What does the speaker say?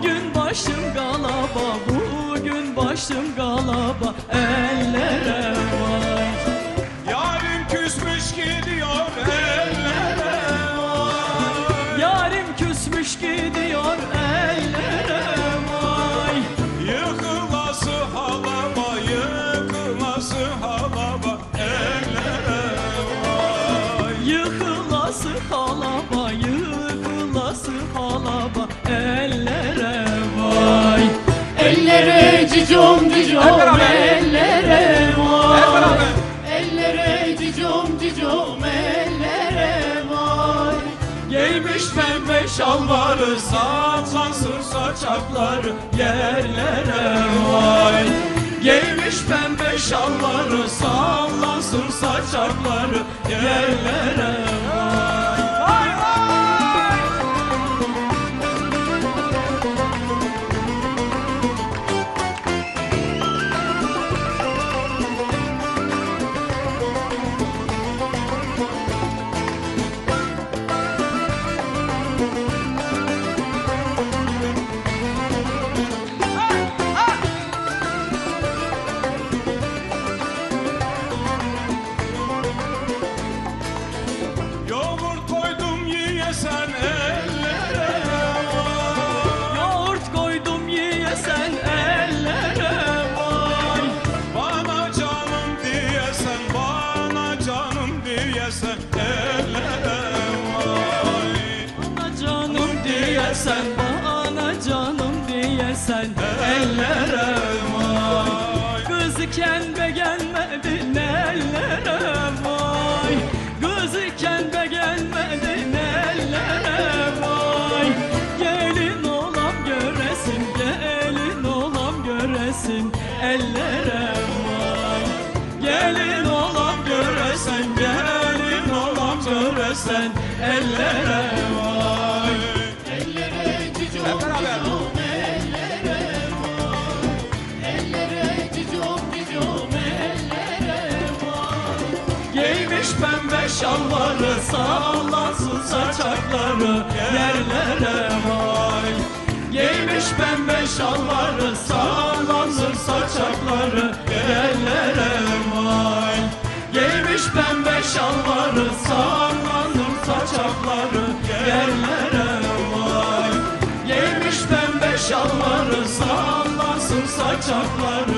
Bugün başım galaba, bugün başım galaba Ellere var cicom cicom ellere vay. Ellere cicom cicom ellere vay. Giymiş pembe şalvarı sallansın saçakları yerlere vay. Giymiş pembe şalvarı sallansın saçakları yerlere yiyesen ellere. Vay Yoğurt koydum yiye sen ellere vay. Bana canım diyesen bana canım diyesen ellere vay. Bana canım diyesen göresin ellere vay Gelin olam göresen gelin olam göresen ellere vay Ellere cicom Hep beraber. Giymiş pembe şalvarı sallansın saçakları yerlere vay Giymiş pembe şalvarı sallansın saçakları yerlere vay Giymiş pembe şalvarı sallansın saçakları yerlere vay Giymiş pembe şalvarı sallansın saçakları